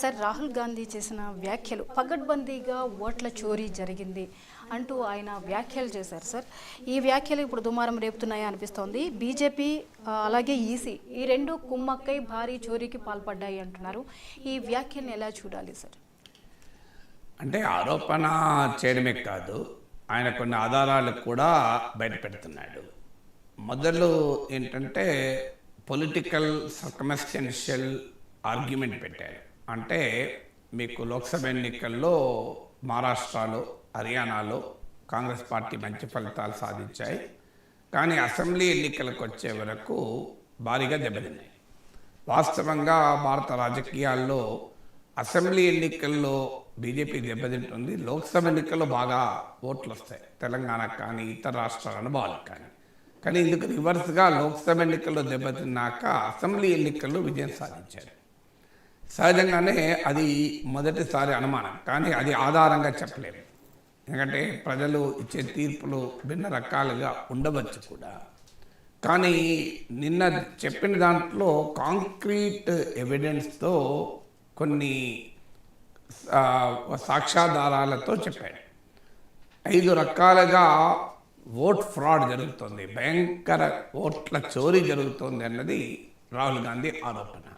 Sir Rahul Gandhi చేసిన వ్యాఖ్యలు పగడ్బందీగా ఓట్ల చోరీ జరిగింది అంటూ ఆయన వ్యాఖ్యలు చేశారు సార్. ఈ వ్యాఖ్యలు ఇప్పుడు దుమారం రేపుతున్నాయా అనిపిస్తోంది. బీజేపీ అలాగే ఈసీ ఈ రెండు కుమ్మక్కై భారీ చోరీకి పాల్పడ్డాయి అంటున్నారు. ఈ వ్యాఖ్యల్ని ఎలా చూడాలి సార్? అంటే ఆరోపణ చేయడమే కాదు ఆయన కొన్ని ఆధారాలు కూడా బయటపెడుతున్నాడు మొదలు ఏంటంటే పొలిటికల్ సర్కమస్టెన్షియల్ ఆర్గ్యుమెంట్ పెట్టారు. అంటే మీకు లోక్సభ ఎన్నికల్లో మహారాష్ట్రలో హర్యానాలో కాంగ్రెస్ పార్టీ మంచి ఫలితాలు సాధించాయి. కానీ అసెంబ్లీ ఎన్నికలకు వచ్చే వరకు భారీగా దెబ్బతిన్నాయి. వాస్తవంగా భారత రాజకీయాల్లో అసెంబ్లీ ఎన్నికల్లో బీజేపీ దెబ్బతింటుంది. లోక్సభ ఎన్నికల్లో బాగా ఓట్లు వస్తాయి తెలంగాణకు కానీ ఇతర రాష్ట్రాల అనుభవాలకు కానీ. కానీ ఇందుకు రివర్స్గా లోక్సభ ఎన్నికల్లో దెబ్బతిన్నాక అసెంబ్లీ ఎన్నికల్లో విజయం సాధించారు. సహజంగానే అది మొదటిసారి అనుమానం. కానీ అది ఆధారంగా చెప్పలేము. ఎందుకంటే ప్రజలు ఇచ్చే తీర్పులు భిన్న రకాలుగా ఉండవచ్చు కూడా. కానీ నిన్న చెప్పిన దాంట్లో కాంక్రీట్ ఎవిడెన్స్తో కొన్ని సాక్ష్యాధారాలతో చెప్పాడు. ఐదు రకాలుగా ఓట్ ఫ్రాడ్ జరుగుతుంది. భయంకర ఓట్ల చోరీ జరుగుతుంది అన్నది రాహుల్ గాంధీ ఆరోపణ.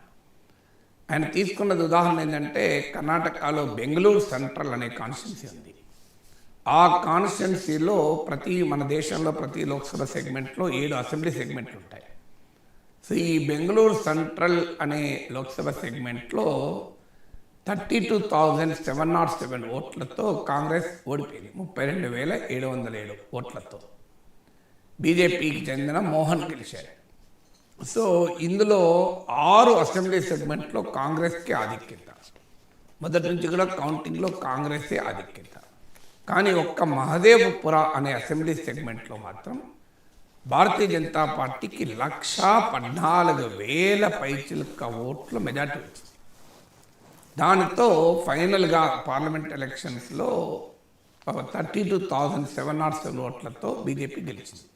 ఆయన తీసుకున్నది ఉదాహరణ ఏంటంటే కర్ణాటకలో బెంగళూరు సెంట్రల్ అనే కాన్స్టిట్యున్సీ ఉంది. ఆ కాన్స్టిట్యున్సీలో ప్రతి మన దేశంలో ప్రతి లోక్సభ సెగ్మెంట్లో ఏడు అసెంబ్లీ సెగ్మెంట్లు ఉంటాయి. సో ఈ బెంగళూరు సెంట్రల్ అనే లోక్సభ సెగ్మెంట్లో thirty two thousand seven nought seven ఓట్లతో కాంగ్రెస్ ఓడిపోయింది. ముప్పై రెండు వేల ఏడు వందల ఏడు ఓట్లతో. బీజేపీకి చెందిన మోహన్ గెలిచారు. సో ఇందులో ఆరు అసెంబ్లీ సెగ్మెంట్లో కాంగ్రెస్కి ఆధిక్యత. మొదటి నుంచి కూడా కౌంటింగ్లో కాంగ్రెసే ఆధిక్యత. కానీ ఒక్క మహదేవపుర అనే అసెంబ్లీ సెగ్మెంట్లో మాత్రం భారతీయ జనతా పార్టీకి లక్షా పద్నాలుగు వేల పైచిలుక ఓట్ల మెజార్టీ వచ్చింది. దానితో ఫైనల్గా పార్లమెంట్ ఎలక్షన్స్లో thirty two thousand seven nought seven ఓట్లతో బీజేపీ గెలిచింది.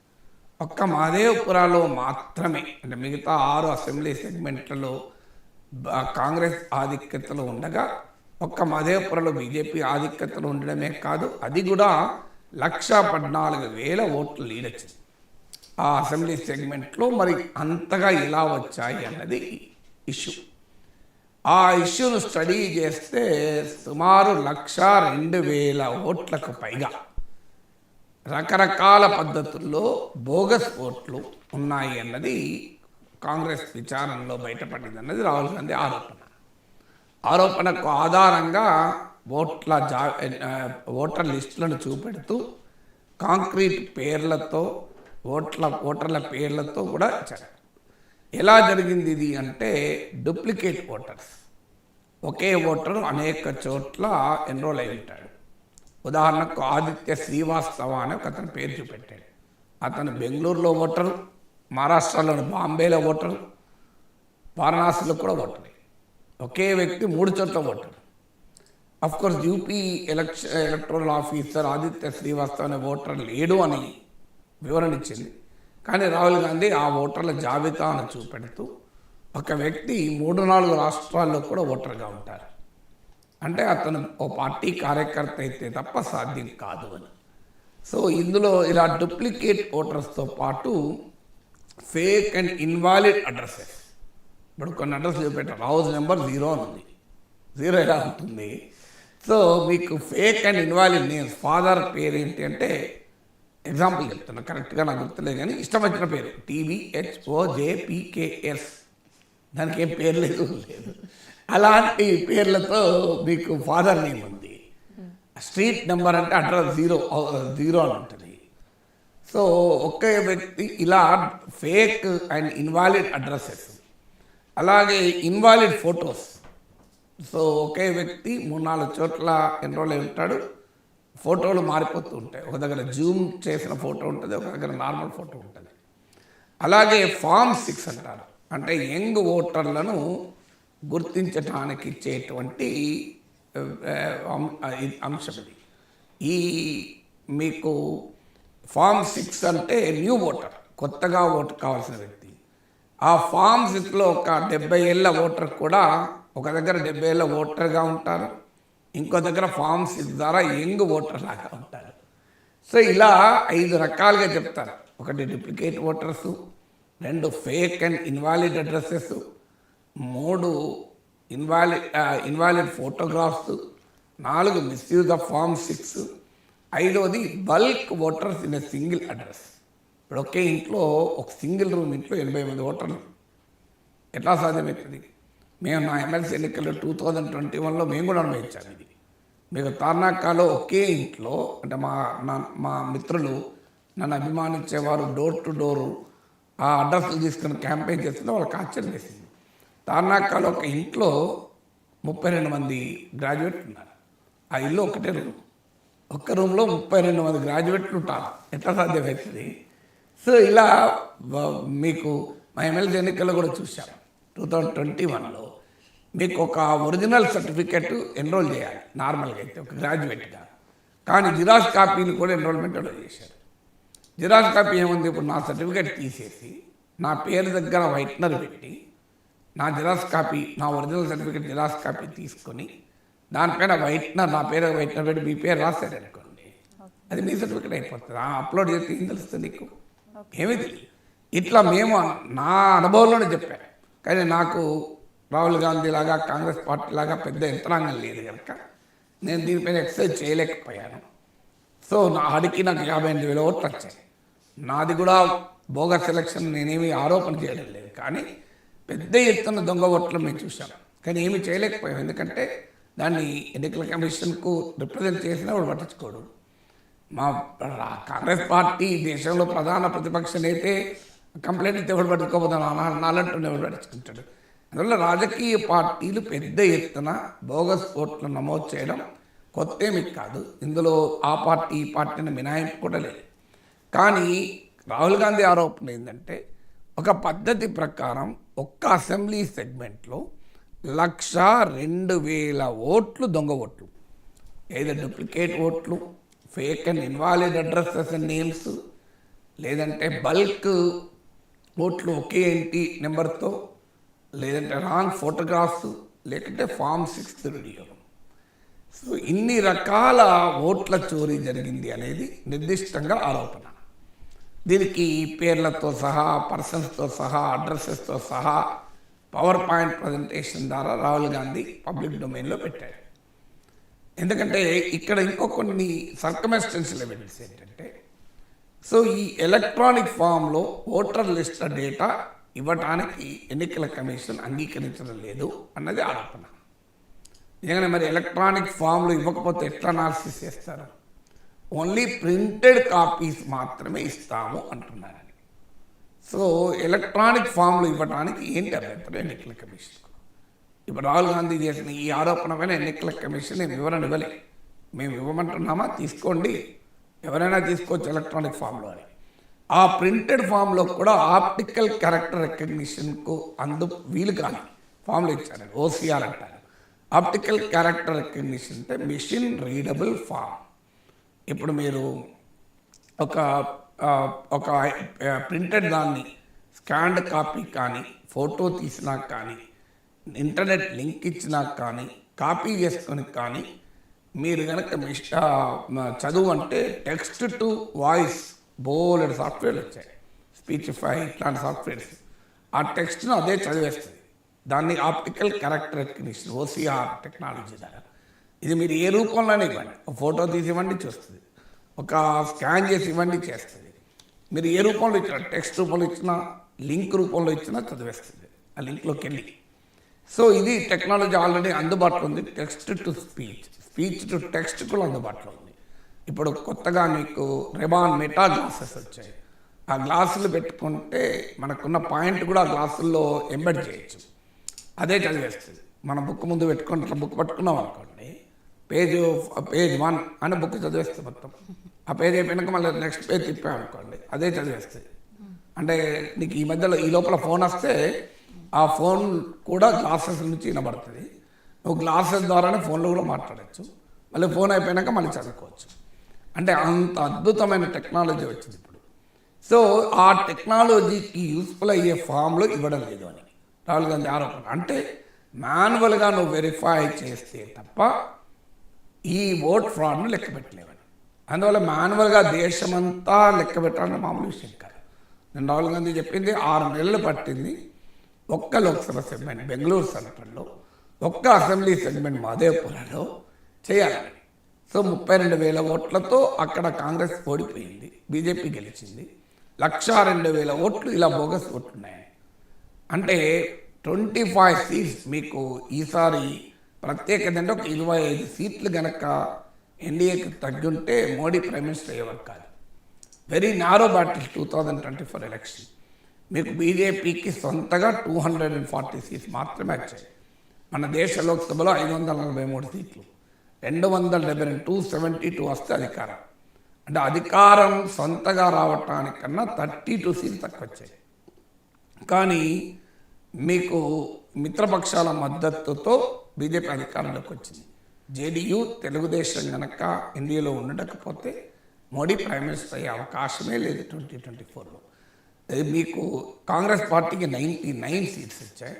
ఒక్క మాదేవపురాలో మాత్రమే. అంటే మిగతా ఆరు అసెంబ్లీ సెగ్మెంట్లలో కాంగ్రెస్ ఆధిక్యతలో ఉండగా ఒక్క మహదేవపురంలో బీజేపీ ఆధిక్యతలో ఉండడమే కాదు అది కూడా లక్ష పద్నాలుగు వేల ఓట్లు లీడ్ వచ్చింది ఆ అసెంబ్లీ సెగ్మెంట్లో మరి అంతగా ఇలా వచ్చాయి అన్నది ఇష్యూ. ఆ ఇష్యూను స్టడీ చేస్తే సుమారు లక్ష రెండు వేల ఓట్లకు పైగా రకరకాల పద్ధతుల్లో బోగస్ ఓట్లు ఉన్నాయి అన్నది కాంగ్రెస్ విచారణలో బయటపడింది అన్నది రాహుల్ గాంధీ ఆరోపణ. ఆరోపణకు ఆధారంగా ఓట్ల జా ఓటర్ లిస్టులను చూపెడుతూ కాంక్రీట్ పేర్లతో ఓట్ల ఓటర్ల పేర్లతో కూడా ఇచ్చారు. ఎలా జరిగింది ఇది అంటే డూప్లికేట్ ఓటర్స్. ఒకే ఓటరు అనేక చోట్ల ఎన్రోల్ అయి ఉంటాడు. ఉదాహరణకు ఆదిత్య శ్రీవాస్తవ అనే ఒక అతను పేరు చూపెట్టాడు. అతను బెంగళూరులో ఓటరు మహారాష్ట్రలోని బాంబేలో ఓటరు వారణాసిలో కూడా ఓటరు. ఒకే వ్యక్తి మూడు చోట్ల voter. Of course UP election electoral officer Aditya Srivastav అనే ఓటర్ లేడు అని వివరణ ఇచ్చింది. కానీ రాహుల్ గాంధీ ఆ ఓటర్ల జాబితాను చూపెడుతూ ఒక వ్యక్తి మూడు నాలుగు రాష్ట్రాల్లో కూడా ఓటర్గా ఉంటారు. అంటే అతను ఓ పార్టీ కార్యకర్త అయితే తప్ప సాధ్యం కాదు అని. సో ఇందులో ఇలా డూప్లికేట్ ఓటర్స్తో పాటు ఫేక్ అండ్ ఇన్వాలిడ్ అడ్రస్సెస్ ఇప్పుడు కొన్ని అడ్రస్ చూపెట్టారు హౌస్ నెంబర్ జీరో అని ఉంది. జీరో ఎలా ఉంటుంది? సో మీకు fake and invalid names father పేరు ఏంటి అంటే ఎగ్జాంపుల్ చెప్తున్నా. కరెక్ట్గా నాకు గుర్తులేదు కానీ ఇష్టం వచ్చిన పేరు. టీవీహెచ్ఓజేపీకేఎస్ దానికి ఏం పేరు లేదు. లేదు. అలాంటి పేర్లతో మీకు ఫాదర్ నేమ్ ఉంది. స్ట్రీట్ నెంబర్ అంటే అడ్రస్ జీరో జీరో అని ఉంటుంది. సో ఒకే వ్యక్తి ఇలా ఫేక్ అండ్ ఇన్వాలిడ్ అడ్రస్సెస్ అలాగే ఇన్వాలిడ్ ఫొటోస్ సో ఒకే వ్యక్తి మూడు నాలుగు చోట్ల ఎన్రోల్ అయి ఉంటాడు? ఫోటోలు మారిపోతూ ఉంటాయి. ఒక దగ్గర జూమ్ చేసిన ఫోటో ఉంటుంది ఒక దగ్గర నార్మల్ ఫోటో ఉంటుంది. అలాగే ఫామ్ సిక్స్ అంటారు. అంటే యంగ్ ఓటర్లను గుర్తించటానికి ఇచ్చేటువంటి అం- అంశం ఇది. ఈ మీకు ఫామ్ సిక్స్ అంటే న్యూ ఓటర్ కొత్తగా ఓటు కావాల్సిన వ్యక్తి. ఆ ఫామ్ సిక్స్లో ఒక డెబ్బై ఏళ్ళ ఓటర్ కూడా ఒక దగ్గర డెబ్బై ఏళ్ళ ఓటర్గా ఉంటారు ఇంకో దగ్గర ఫామ్ సిక్స్ ద్వారా యంగ్ ఓటర్ లాగా ఉంటారు. సో ఇలా ఐదు రకాలుగా చెప్తారు. ఒకటి డూప్లికేట్ ఓటర్స్ రెండు ఫేక్ అండ్ ఇన్వాలిడ్ అడ్రస్సెస్ మూడు ఇన్వాలిడ్ ఇన్వాలిడ్ ఫోటోగ్రాఫ్స్ నాలుగు మిస్యూజ్ ఆఫ్ ఫామ్ సిక్స్ ఐదవది bulk voters in a single address ఇప్పుడు ఒకే ఇంట్లో ఒక సింగిల్ రూమ్ ఇంట్లో ఎనభై మంది ఓటర్లు ఎట్లా సాధ్యమవుతుంది మేము నా ఎమ్మెల్సీ ఎన్నికల్లో టూ థౌజండ్ ట్వంటీ వన్లో మేము కూడా అనుభవించాము ఇది. మీకు తార్నాకాలో ఒకే ఇంట్లో అంటే మా నా మా మిత్రులు నన్ను అభిమానించేవారు డోర్ టు డోరు ఆ అడ్రస్లు తీసుకుని క్యాంపెయిన్ చేస్తుంటే వాళ్ళకి ఆశ్చర్యం వేసింది. తార్నాకాలో ఒక ఇంట్లో ముప్పై రెండు మంది గ్రాడ్యుయేట్ ఉన్నారు. ఆ ఇల్లు ఒకటే రూమ్ ఒక్క రూమ్లో ముప్పై రెండు మంది గ్రాడ్యుయేట్లు ఉంటారు. ఎట్లా సాధ్యమవుతుంది సో ఇలా మీకు మా ఎమ్మెల్యే ఎన్నికల్లో కూడా చూశాం. టూ థౌజండ్ ట్వంటీ వన్లో మీకు ఒక ఒరిజినల్ సర్టిఫికెట్ ఎన్రోల్ చేయాలి. నార్మల్గా అయితే ఒక గ్రాడ్యుయేట్గా కానీ జిరాక్స్ కాపీలు కూడా ఎన్రోల్మెంట్ చేశారు. జిరాక్స్ కాపీ ఏముంది? ఇప్పుడు నా సర్టిఫికెట్ తీసేసి నా పేరు దగ్గర వైట్నర్ పెట్టి నా జిరాక్స్ కాపీ నా ఒరిజినల్ సర్టిఫికెట్ జిరాక్స్ కాపీ తీసుకొని దానిపైన వైట్నర్ నా పేరు వైట్నర్ పెట్టి మీ పేరు రాశారు అనుకోండి. అది మీ సర్టిఫికెట్ అయిపోతుంది. ఆ అప్లోడ్ చేస్తే ఏం తెలుస్తుంది నీకు? ఏమీ తెలియదు ఇట్లా మేము నా అనుభవంలోనే చెప్పాను కానీ నాకు రాహుల్ గాంధీ లాగా కాంగ్రెస్ పార్టీ లాగా పెద్ద యంత్రాంగం లేదు కనుక నేను దీనిపైన ఎక్సర్సైజ్ చేయలేకపోయాను. సో నా ఆడికి నాకు యాభై ఎనిమిది వేల ఓట్లు వచ్చాయి. నాది కూడా బోగస్ సెలక్షన్ నేనేమి ఆరోపణ చేయడం లేదు. కానీ పెద్ద ఎత్తున దొంగ ఓట్లు మేము చూసాం కానీ ఏమి చేయలేకపోయాం. ఎందుకంటే దాన్ని ఎన్నికల కమిషన్కు రిప్రజెంట్ చేసినా వాడు పట్టించుకోడు. మా కాంగ్రెస్ పార్టీ దేశంలో ప్రధాన ప్రతిపక్షం అయితే కంప్లైంట్ ఇస్తే ఎవడు పట్టుకోపోతాను నాలంటూ ఎవడు పట్టించుకుంటాడు? అందువల్ల రాజకీయ పార్టీలు పెద్ద ఎత్తున బోగస్ ఓట్లు నమోదు చేయడం కొత్త ఏమి కాదు. ఇందులో ఆ పార్టీ ఈ పార్టీని మినాయింపు కూడా లేదు. కానీ రాహుల్ గాంధీ ఆరోపణ ఏంటంటే ఒక పద్ధతి ప్రకారం ఒక్క అసెంబ్లీ సెగ్మెంట్లో లక్ష రెండు వేల ఓట్లు దొంగ ఓట్లు. ఏదో డూప్లికేట్ ఓట్లు fake and invalid addresses and names లేదంటే బల్క్ ఓట్లు ఒకే ఇంటి నెంబర్తో లేదంటే రాంగ్ ఫోటోగ్రాఫ్స్ లేకుంటే ఫామ్ సిక్స్త్ వీడియో. సో ఇన్ని రకాల ఓట్ల చోరీ జరిగింది అనేది నిర్దిష్టంగా ఆరోపణ. దీనికి పేర్లతో సహా పర్సన్స్తో సహా అడ్రస్సెస్తో సహా పవర్ పాయింట్ ప్రజెంటేషన్ ద్వారా రాహుల్ గాంధీ పబ్లిక్ డొమైన్లో పెట్టాడు ఎందుకంటే ఇక్కడ ఇంకో కొన్ని సర్కమెస్టెన్షియల్ ఎవిడెన్స్ ఏంటంటే సో ఈ ఎలక్ట్రానిక్ ఫామ్లో ఓటర్ లిస్ట్ డేటా ఇవ్వటానికి ఎన్నికల కమిషన్ అంగీకరించడం లేదు అన్నది ఆరోపణ. నిజంగానే మరి ఎలక్ట్రానిక్ ఫామ్లు ఇవ్వకపోతే ఎట్లా అనాలిసిస్ చేస్తారు? ఓన్లీ ప్రింటెడ్ కాపీస్ మాత్రమే ఇస్తాము అంటున్నారు సో ఎలక్ట్రానిక్ ఫామ్లు ఇవ్వడానికి ఏంటి అభ్యంతరం ఎన్నికల కమిషన్. ఇప్పుడు రాహుల్ గాంధీ చేసిన ఈ ఆరోపణ పైన ఎన్నికల కమిషన్ నేను వివరణ ఇవ్వలే. మేము ఇవ్వమంటున్నామా? తీసుకోండి. ఎవరైనా తీసుకోవచ్చు ఎలక్ట్రానిక్ ఫామ్లో అని. ఆ ప్రింటెడ్ ఫామ్లో కూడా ఆప్టికల్ క్యారెక్టర్ రికగ్నిషన్కు అందు వీలు కానీ ఫామ్లు ఇచ్చారు ఓసీఆర్ అంటారు. ఆప్టికల్ క్యారెక్టర్ రికగ్నిషన్ అంటే మిషన్ రీడబుల్ ఫామ్. ఇప్పుడు మీరు ఒక ఒక ప్రింటెడ్ దాన్ని స్కాన్డ్ కాపీ కానీ ఫోటో తీసినా కానీ ఇంటర్నెట్ లింక్ ఇచ్చినా కానీ కాపీ చేసుకుని కానీ మీరు కనుక చదువు అంటే టెక్స్ట్ టు వాయిస్ బోలెడ్ సాఫ్ట్వేర్లు వచ్చాయి. స్పీచిఫై ఇట్లాంటి సాఫ్ట్వేర్స్. ఆ టెక్స్ట్ను అదే చదివేస్తుంది. దాన్ని optical character recognition OCR technology ద్వారా. ఇది మీరు ఏ రూపంలోనే ఇవ్వండి. ఒక ఫోటో తీసి ఇవ్వండి చూస్తుంది. ఒక స్కాన్ చేసి ఇవ్వండి చేస్తుంది. మీరు ఏ రూపంలో ఇచ్చినా టెక్స్ట్ రూపంలో ఇచ్చినా లింక్ రూపంలో ఇచ్చినా చదివేస్తుంది. ఆ లింక్లోకి వెళ్ళి. సో ఇది టెక్నాలజీ ఆల్రెడీ అందుబాటులో ఉంది. Text to speech. Speech to text కూడా అందుబాటులో ఉంది. ఇప్పుడు కొత్తగా మీకు రెబాన్ మెటా గ్లాసెస్ వచ్చాయి. ఆ గ్లాసులు పెట్టుకుంటే మనకున్న పాయింట్ కూడా ఆ గ్లాసుల్లో ఎంబెడ్ చేయొచ్చు. అదే చదివేస్తుంది. మన బుక్ ముందు పెట్టుకొని బుక్ పట్టుకున్నాం అనుకోండి పేజ్ పేజ్ వన్ అని బుక్ చదివేస్తే మొత్తం. ఆ పేజ్ అయిపోయినాక మళ్ళీ నెక్స్ట్ పేజ్ తిప్పాం అనుకోండి. అదే చదివేస్తే. అంటే నీకు ఈ మధ్యలో ఈ లోపల ఫోన్ వస్తే ఆ ఫోన్ కూడా గ్లాసెస్ నుంచి వినబడుతుంది. నువ్వు గ్లాసెస్ ద్వారానే ఫోన్లో కూడా మాట్లాడచ్చు. మళ్ళీ ఫోన్ అయిపోయినాక మళ్ళీ చదువుకోవచ్చు. అంటే అంత అద్భుతమైన టెక్నాలజీ వచ్చింది ఇప్పుడు. సో ఆ టెక్నాలజీకి యూస్ఫుల్ అయ్యే ఫామ్లో ఇవ్వడం లేదు అని. రాహుల్ గాంధీ ఆరోపణ. అంటే మాన్యువల్గా నువ్వు వెరిఫై చేస్తే తప్ప ఈ ఓట్ ఫ్రాడ్ను లెక్క పెట్టలేవని. అందువల్ల మాన్యువల్గా దేశమంతా లెక్క పెట్టాలని మామూలు విషయం కాదు. నేను రాహుల్ గాంధీ చెప్పింది ఆరు నెలలు పట్టింది. ఒక్క లోక్సభ సెగ్మెంట్ బెంగళూరు సెంట్రల్లో ఒక్క అసెంబ్లీ సెగ్మెంట్ మాదేవపురలో చేయాలని. సో ముప్పై రెండు వేల ఓట్లతో అక్కడ కాంగ్రెస్ ఓడిపోయింది బీజేపీ గెలిచింది. లక్ష రెండు వేల ఓట్లు ఇలా బోగస్ ఓట్లున్నాయి అంటే ట్వంటీ ఫైవ్ సీట్స్ మీకు ఈసారి ప్రత్యేకత అంటే ఒక ఇరవై ఐదు సీట్లు గనక ఎన్డీఏకి తగ్గుంటే మోడీ ప్రైమ్ మినిస్టర్ అయ్యేవారు కాదు. Very narrow battle two thousand twenty four election. మీకు బీజేపీకి సొంతగా two hundred and forty seats మాత్రమే వచ్చాయి. మన దేశ లోక్సభలో ఐదు వందల నలభై మూడు సీట్లు. రెండు వందల డెబ్బై రెండు టూ సెవెంటీ టూ వస్తే అధికారం. అంటే అధికారం సొంతగా రావటానికన్నా థర్టీ టూ సీట్లు తక్కువ వచ్చాయి. కానీ మీకు మిత్రపక్షాల మద్దతుతో బీజేపీ అధికారంలోకి వచ్చింది. జేడీయూ తెలుగుదేశం కనుక ఇండియాలో ఉండకపోతే మోడీ ప్రైమ్ మినిస్టర్ అయ్యే అవకాశమే లేదు ట్వంటీ ట్వంటీ ఫోర్లో. మీకు Congress party ninety nine seats వచ్చాయి.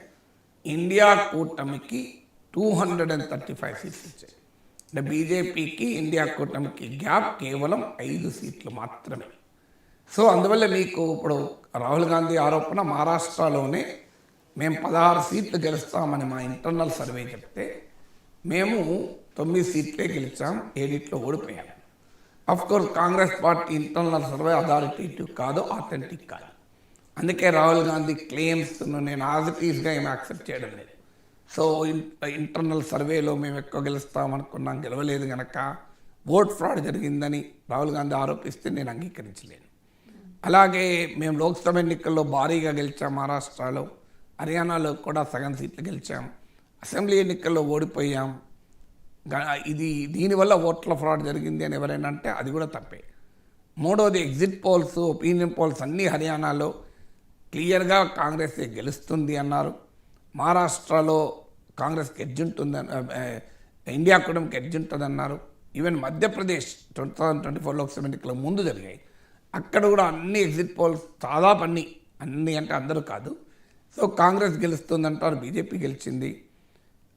ఇండియా కూటమికి two hundred and thirty five seats వచ్చాయి. అంటే బీజేపీకి ఇండియా కూటమికి గ్యాప్ కేవలం ఐదు సీట్లు మాత్రమే. సో అందువల్ల మీకు ఇప్పుడు రాహుల్ గాంధీ ఆరోపణ మహారాష్ట్రలోనే మేము పదహారు సీట్లు గెలుస్తామని మా ఇంటర్నల్ సర్వే చెప్తే మేము తొమ్మిది సీట్లే గెలిచాం ఏడిట్లో ఓడిపోయాం. Course Congress party internal survey authoritative కాదు ఆథెంటిక్ కాదు. అందుకే రాహుల్ గాంధీ క్లెయిమ్స్ను నేను ఆజిటీస్గా ఏమి యాక్సెప్ట్ చేయడం లేదు. సో ఇంటర్నల్ సర్వేలో మేము ఎక్కువ గెలుస్తామనుకున్నాం గెలవలేదు కనుక ఓట్ ఫ్రాడ్ జరిగిందని రాహుల్ గాంధీ ఆరోపిస్తే నేను అంగీకరించలేను. అలాగే మేము లోక్సభ ఎన్నికల్లో భారీగా గెలిచాం మహారాష్ట్రలో. హర్యానాలో కూడా సగం సీట్లు గెలిచాం. అసెంబ్లీ ఎన్నికల్లో ఓడిపోయాం. ఇది దీనివల్ల ఓట్ల ఫ్రాడ్ జరిగింది అని ఎవరైనా అంటే అది కూడా తప్పే. మూడోది ఎగ్జిట్ పోల్స్ ఒపీనియన్ పోల్స్ అన్నీ హర్యానాలో క్లియర్గా కాంగ్రెస్ గెలుస్తుంది అన్నారు. మహారాష్ట్రలో కాంగ్రెస్కి ఎడ్జ్ ఉంటుంది ఇండియా కూడా ఎడ్జ్ అన్నారు even Madhya Pradesh two thousand twenty four Lok Sabha ఎన్నికల ముందు జరిగాయి. అక్కడ కూడా అన్ని ఎగ్జిట్ పోల్స్ దాదాపు అన్ని అన్ని అంటే అందరూ కాదు. సో కాంగ్రెస్ గెలుస్తుందంటారు బీజేపీ గెలిచింది.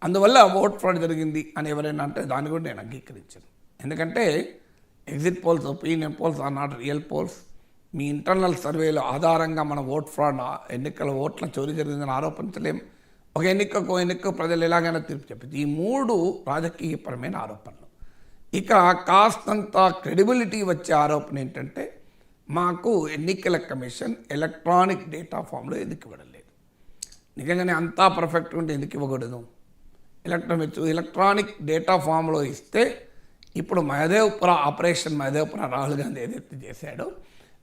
అందువల్ల ఓట్ ఫ్రాడ్ జరిగింది అని ఎవరైనా అంటే దాన్ని కూడా నేను అంగీకరించాను. ఎందుకంటే exit polls opinion polls are not real polls. Me internal సర్వేల ఆధారంగా మన ఓట్ ఫ్రాడ్ ఎన్నికల ఓట్ల చోరీ జరిగిందని ఆరోపించలేం. ఒక ఎన్నికకు ఎన్నిక ప్రజలు ఎలాగైనా తీర్పు చెప్పింది ఈ మూడు రాజకీయపరమైన ఆరోపణలు. ఇక కాస్తంత క్రెడిబిలిటీ వచ్చే ఆరోపణ ఏంటంటే మాకు ఎన్నికల కమిషన్ ఎలక్ట్రానిక్ డేటా ఫామ్లో ఎందుకు ఇవ్వడలేదు నిజంగానే అంతా పర్ఫెక్ట్ ఉంటే ఎందుకు ఇవ్వకూడదు? ఎలక్ట్రానిక్ ఎలక్ట్రానిక్ డేటా ఫామ్లో ఇస్తే ఇప్పుడు మహదేవ్పుర ఆపరేషన్ మహదేవ్పుర రాహుల్ గాంధీ ఏదైతే చేశాడో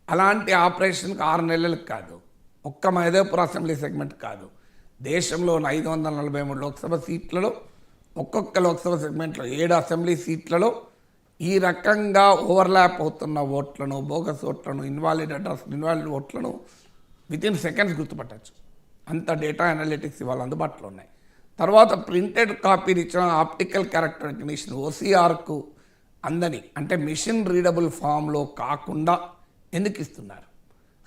అలాంటి ఆపరేషన్కి ఆరు నెలలకు కాదు. ఒక్క మహదేవ్పుర అసెంబ్లీ సెగ్మెంట్ కాదు. దేశంలో ఐదు వందల నలభై మూడు లోక్సభ సీట్లలో ఒక్కొక్క లోక్సభ సెగ్మెంట్లో ఏడు అసెంబ్లీ సీట్లలో ఈ రకంగా ఓవర్లాప్ అవుతున్న ఓట్లను బోగస్ ఓట్లను ఇన్వాలిడ్ అడ్రస్ ఇన్వాలిడ్ ఓట్లను వితిన్ సెకండ్స్ గుర్తుపట్టచ్చు. అంత డేటా అనలిటిక్స్ ఇవాళ అందుబాటులో ఉన్నాయి. తర్వాత ప్రింటెడ్ కాపీని ఇచ్చిన ఆప్టికల్ క్యారెక్టర్ రికగ్నిషన్ ఓసీఆర్కు అందని అంటే మిషన్ రీడబుల్ ఫామ్లో కాకుండా ఎందుకు ఇస్తున్నారు?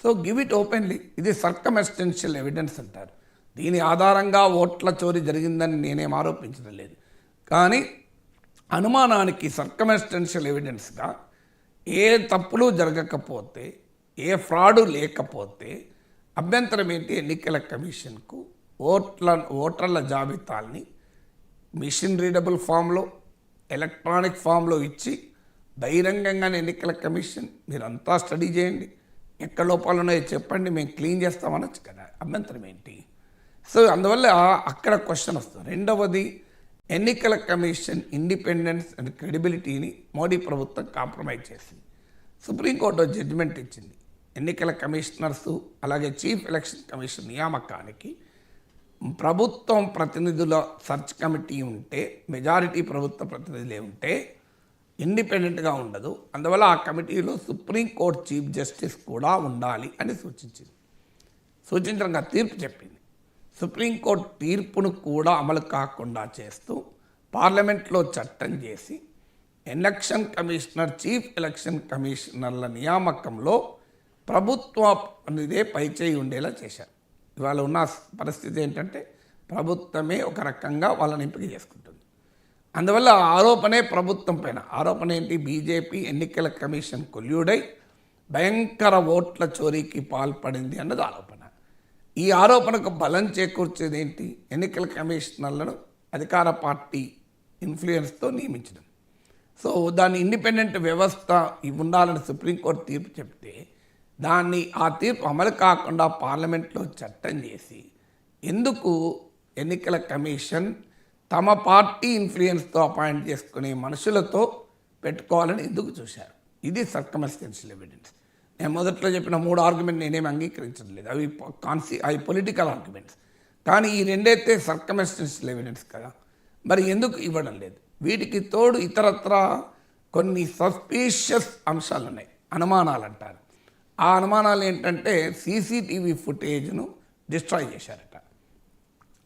So give it openly. ఇది సర్కమ్ ఎస్టెన్షియల్ ఎవిడెన్స్ అంటారు. దీని ఆధారంగా ఓట్ల చోరీ జరిగిందని నేనేం ఆరోపించడం లేదు. కానీ అనుమానానికి సర్కమెస్టెన్షియల్ ఎవిడెన్స్గా ఏ తప్పులు జరగకపోతే ఏ ఫ్రాడు లేకపోతే అభ్యంతరం ఏంటి? ఎన్నికల కమిషన్కు ఓట్ల ఓటర్ల జాబితాల్ని మిషన్ రీడబుల్ ఫామ్లో ఎలక్ట్రానిక్ ఫామ్లో ఇచ్చి బహిరంగంగానే ఎన్నికల కమిషన్ మీరంతా స్టడీ చేయండి. ఎక్కడ లోపాలు ఉన్నాయో చెప్పండి. మేము క్లీన్ చేస్తామనొచ్చు కదా. అభ్యంతరం ఏంటి? సో అందువల్ల అక్కడ క్వశ్చన్ వస్తుంది. రెండవది ఎన్నికల కమిషన్ ఇండిపెండెన్స్ అండ్ క్రెడిబిలిటీని మోడీ ప్రభుత్వం కాంప్రమైజ్ చేసింది. సుప్రీంకోర్టు జడ్జిమెంట్ ఇచ్చింది. ఎన్నికల కమిషనర్సు అలాగే చీఫ్ ఎలక్షన్ కమిషన్ నియామకానికి ప్రభుత్వం ప్రతినిధుల సెర్చ్ కమిటీ ఉంటే మెజారిటీ ప్రభుత్వ ప్రతినిధులే ఉంటే ఇండిపెండెంట్గా ఉండదు. అందువల్ల ఆ కమిటీలో సుప్రీంకోర్టు చీఫ్ జస్టిస్ కూడా ఉండాలి అని సూచించింది. సూచించడంగా తీర్పు చెప్పింది. సుప్రీంకోర్టు తీర్పును కూడా అమలు కాకుండా చేస్తూ పార్లమెంట్లో చట్టం చేసి ఎలక్షన్ కమిషనర్ చీఫ్ ఎలక్షన్ కమిషనర్ల నియామకంలో ప్రభుత్వ ఇదే పైచేయి ఉండేలా చేశారు. ఇవాళ ఉన్న పరిస్థితి ఏంటంటే ప్రభుత్వమే ఒక రకంగా వాళ్ళని ఎంపిక చేసుకుంటుంది. అందువల్ల ఆరోపణే ప్రభుత్వం పైన. ఆరోపణ ఏంటి? బీజేపీ ఎన్నికల కమిషన్ కొల్యూడై భయంకర ఓట్ల చోరీకి పాల్పడింది అన్నది ఆరోపణ. ఈ ఆరోపణకు బలం చేకూర్చేది ఏంటి? ఎన్నికల కమిషనర్లను అధికార పార్టీ ఇన్ఫ్లుయెన్స్తో నియమించడం. సో దాని ఇండిపెండెంట్ వ్యవస్థ ఇవి ఉండాలని సుప్రీంకోర్టు తీర్పు చెప్తే దాన్ని ఆ తీర్పు అమలు కాకుండా పార్లమెంట్లో చట్టం చేసి ఎందుకు ఎన్నికల కమిషన్ తమ పార్టీ ఇన్ఫ్లుయెన్స్తో అపాయింట్ చేసుకునే మనుషులతో పెట్టుకోవాలని ఎందుకు చూశారు? ఇది సర్కమస్టెన్షియల్ ఎవిడెన్స్. నేను మొదట్లో చెప్పిన మూడు ఆర్గ్యుమెంట్ నేనేమి అంగీకరించడం లేదు. అవి కాన్సి అవి పొలిటికల్ ఆర్గ్యుమెంట్స్. కానీ ఈ రెండైతే సర్కమస్టెన్షియల్ ఎవిడెన్స్ కదా. మరి ఎందుకు ఇవ్వడం లేదు? వీటికి తోడు ఇతరత్ర కొన్ని సస్పీషియస్ అంశాలు ఉన్నాయి అనుమానాలు అంటారు ఆ అనుమానాలు ఏంటంటే సీసీటీవీ ఫుటేజ్ను డిస్ట్రాయ్ చేశారట.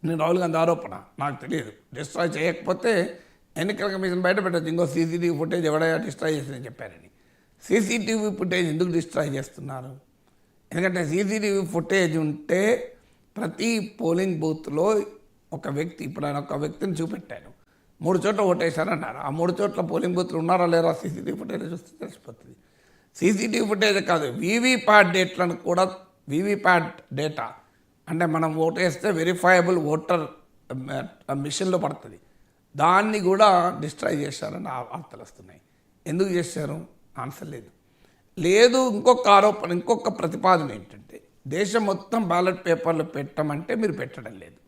నేను రాహుల్ గాంధీ ఆరోపణ నాకు తెలియదు. డిస్ట్రాయ్ చేయకపోతే ఎన్నికల కమిషన్ బయట పెట్టచ్చు ఇంకో సీసీటీవీ ఫుటేజ్ ఎవడైనా డిస్ట్రాయ్ చేసిందని చెప్పారని. సీసీటీవీ ఫుటేజ్ ఎందుకు డిస్ట్రాయ్ చేస్తున్నారు? ఎందుకంటే సీసీటీవీ ఫుటేజ్ ఉంటే ప్రతి పోలింగ్ బూత్లో ఒక వ్యక్తి ఇప్పుడు ఆయన ఒక వ్యక్తిని చూపెట్టాను. మూడు చోట్ల ఓటేశారన్నారు. ఆ మూడు చోట్ల పోలింగ్ బూత్లు ఉన్నారా లేరా సీసీటీవీ ఫుటేజ్ చూస్తే తెలిసిపోతుంది. సీసీటీవీ ఫుటేజ్ కాదు వీవీప్యాట్ డేట్లను కూడా వీవీప్యాట్ డేటా అంటే మనం ఓటేస్తే వెరిఫైయబుల్ ఓటర్ మిషన్లో పడుతుంది. దాన్ని కూడా డిస్ట్రాయ్ చేశారని ఆ వార్తలు వస్తున్నాయి. ఎందుకు చేశారు? ఆన్సర్ లేదు. లేదు ఇంకొక ఆరోపణ ఇంకొక ప్రతిపాదన ఏంటంటే దేశం మొత్తం బ్యాలెట్ పేపర్లు పెట్టమంటే మీరు పెట్టడం లేదు.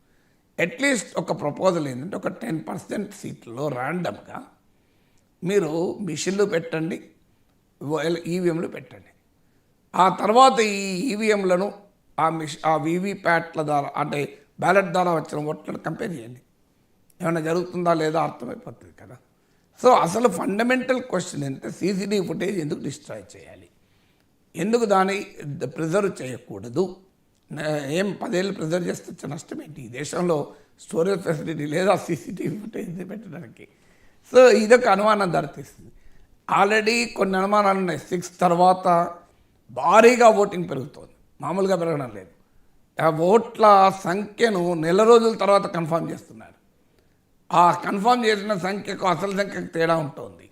అట్లీస్ట్ ఒక ప్రపోజల్ ఏంటంటే ఒక టెన్ పర్సెంట్ సీట్లలో ర్యాండమ్గా మీరు మిషన్లు పెట్టండి ఈవీఎంలు పెట్టండి. ఆ తర్వాత ఈ ఈవీఎంలను ఆ మిష్ ఆ వీవీప్యాట్ల ద్వారా అంటే బ్యాలెట్ ద్వారా వచ్చిన ఓట్లను కంపేర్ చేయండి. ఏమైనా జరుగుతుందా లేదా అర్థమైపోతుంది కదా. సో అసలు ఫండమెంటల్ క్వశ్చన్ ఏంటంటే సీసీటీవీ ఫుటేజ్ ఎందుకు డిస్ట్రాయ్ చేయాలి? ఎందుకు దాన్ని ప్రిజర్వ్ చేయకూడదు? ఏం పదేళ్ళు ప్రిజర్వ్ చేస్తే వచ్చే నష్టం ఏంటి? ఈ దేశంలో స్టోరేజ్ ఫెసిలిటీ లేదా సీసీటీవీ ఫుటేజ్ పెట్టడానికి. సో ఇదొక అనుమానం దారితీస్తుంది. ఆల్రెడీ కొన్ని అనుమానాలు ఉన్నాయి. సిక్స్ తర్వాత భారీగా ఓటింగ్ పెరుగుతోంది. మామూలుగా పెరగడం లేదు. ఆ ఓట్ల సంఖ్యను నెల రోజుల తర్వాత కన్ఫామ్ చేస్తున్నారు. ఆ కన్ఫర్మ్ చేసిన సంఖ్యకు అసలు సంఖ్యకు తేడా ఉంటుంది.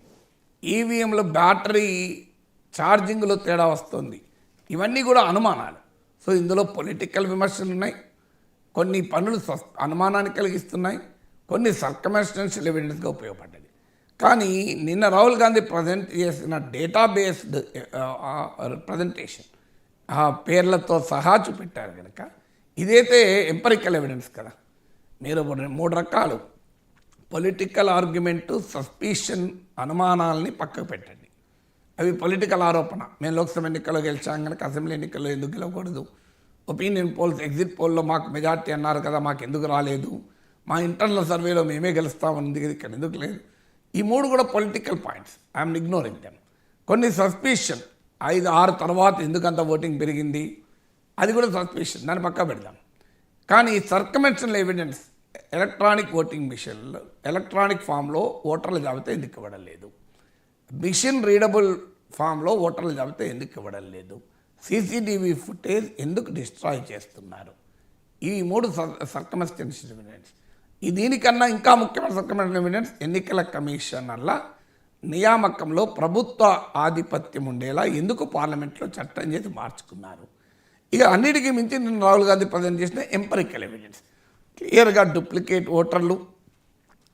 ఈవీఎంలో బ్యాటరీ ఛార్జింగ్లో తేడా వస్తుంది. ఇవన్నీ కూడా అనుమానాలు. సో ఇందులో పొలిటికల్ విమర్శలు ఉన్నాయి. కొన్ని పనులు అనుమానాన్ని కలిగిస్తున్నాయి. కొన్ని సర్కమెస్టెన్షియల్ ఎవిడెన్స్గా ఉపయోగపడ్డాయి. కానీ నిన్న రాహుల్ గాంధీ ప్రజెంట్ చేసిన డేటా బేస్డ్ ప్రజెంటేషన్ ఆ పేర్లతో సహా చూపెట్టారు కనుక ఇదైతే ఎంపరికల్ ఎవిడెన్స్ కదా. మీరు మూడు- మూడు రకాలు. పొలిటికల్ ఆర్గ్యుమెంటు సస్పీషన్ అనుమానాలని పక్కకు పెట్టండి. అవి పొలిటికల్ ఆరోపణ. మేము లోక్సభ ఎన్నికల్లో గెలిచాం కనుక అసెంబ్లీ ఎన్నికల్లో ఎందుకు గెలవకూడదు? ఒపీనియన్ పోల్స్ ఎగ్జిట్ పోల్లో మాకు మెజార్టీ అన్నారు కదా మాకు ఎందుకు రాలేదు? మా ఇంటర్నల్ సర్వేలో మేమే గెలుస్తామని ఇక్కడ ఎందుకు లేదు? ఈ మూడు కూడా political points I'm ignoring them కొన్ని సస్పిషన్ ఐదు ఆరు తర్వాత ఎందుకంత ఓటింగ్ పెరిగింది? అది కూడా సస్పిషన్ దాన్ని పక్క పెడదాం. కానీ సర్కమెన్షనల్ ఎవిడెన్స్ ఎలక్ట్రానిక్ ఓటింగ్ మిషన్లో ఎలక్ట్రానిక్ ఫామ్లో ఓటర్ల జాబితా ఎందుకు ఇవ్వడం లేదు మిషన్ రీడబుల్ ఫామ్లో ఓటర్ల జాబితా ఎందుకు ఇవ్వడం లేదు సీసీటీవీ ఫుటేజ్ ఎందుకు డిస్ట్రాయ్ చేస్తున్నారు? ఈ మూడు సర్కమస్టెన్షియల్ ఎవిడెన్స్ ఈ దీనికన్నా ఇంకా ముఖ్యమైన సర్కమస్టెన్షియల్ ఎవిడెన్స్ ఎన్నికల కమిషనర్ల నియామకంలో ప్రభుత్వ ఆధిపత్యం ఉండేలా ఎందుకు పార్లమెంట్లో చట్టం చేసి మార్చుకున్నారు? ఇక అన్నిటికీ మించి నేను రాహుల్ గాంధీ ప్రజెంట్ చేసిన ఎంపరికల్ ఎవిడెన్స్ క్లియర్గా డూప్లికేట్ ఓటర్లు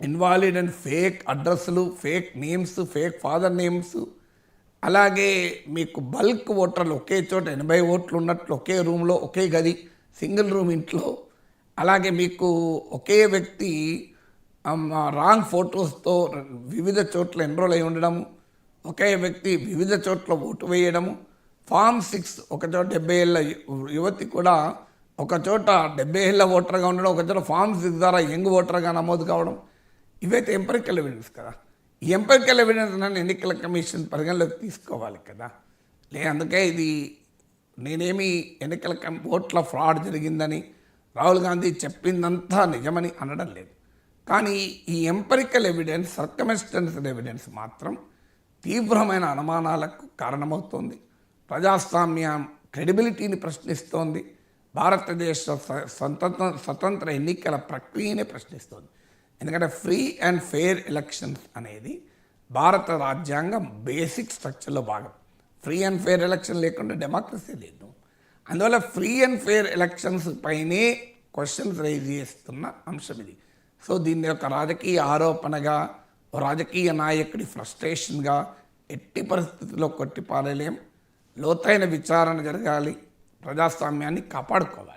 ఇన్వాలిడ్ అండ్ ఫేక్ అడ్రస్లు fake names fake father names అలాగే మీకు బల్క్ ఓటర్లు ఒకే చోట ఎనభై ఓట్లు ఉన్నట్లు ఒకే రూమ్లో ఒకే గది సింగిల్ రూమ్ ఇంట్లో అలాగే మీకు ఒకే వ్యక్తి రాంగ్ ఫోటోస్తో వివిధ చోట్ల ఎన్రోల్ అయి ఉండడము ఒకే వ్యక్తి వివిధ చోట్ల ఓటు వేయడము ఫామ్ సిక్స్ ఒక చోట డెబ్బై ఏళ్ళ యువతి కూడా ఒక చోట డెబ్బై ఏళ్ళ ఓటర్గా ఉండడం ఒక చోట ఫామ్ సిక్స్ ద్వారా యంగ్ ఓటర్గా నమోదు కావడం ఇవైతే ఎంపరికల్ ఎవిడెన్స్ కదా. ఈ ఎంపరికల్ ఎవిడెన్స్ నన్ను ఎన్నికల కమిషన్ పరిగణలోకి తీసుకోవాలి కదా. లే అందుకే ఇది నేనేమి ఎన్నికల కం ఓట్ల ఫ్రాడ్ జరిగిందని రాహుల్ గాంధీ చెప్పిందంతా నిజమని అనడం లేదు. కానీ ఈ ఎంపరికల్ ఎవిడెన్స్ సర్కమెస్టెన్షియల్ ఎవిడెన్స్ మాత్రం తీవ్రమైన అనుమానాలకు కారణమవుతోంది. ప్రజాస్వామ్య క్రెడిబిలిటీని ప్రశ్నిస్తోంది. భారతదేశ స్వ- స్వతంత్ర స్వతంత్ర ఎన్నికల ప్రక్రియని ప్రశ్నిస్తోంది. ఎందుకంటే ఫ్రీ అండ్ ఫెయిర్ ఎలక్షన్స్ అనేది భారత రాజ్యాంగం బేసిక్ స్ట్రక్చర్లో భాగం. ఫ్రీ అండ్ ఫెయిర్ ఎలక్షన్ లేకుండా డెమోక్రసీ లేదు. అందువల్ల ఫ్రీ అండ్ ఫెయిర్ ఎలక్షన్స్ పైనే క్వశ్చన్స్ రైజ్ చేస్తున్న అంశం ఇది. సో దీన్ని ఒక రాజకీయ ఆరోపణగా ఓ రాజకీయ నాయకుడి ఫ్రస్ట్రేషన్గా ఎట్టి పరిస్థితుల్లో కొట్టిపారలేం. లోతైన విచారణ జరగాలి. ప్రజాస్వామ్యాన్ని కాపాడుకోవాలి.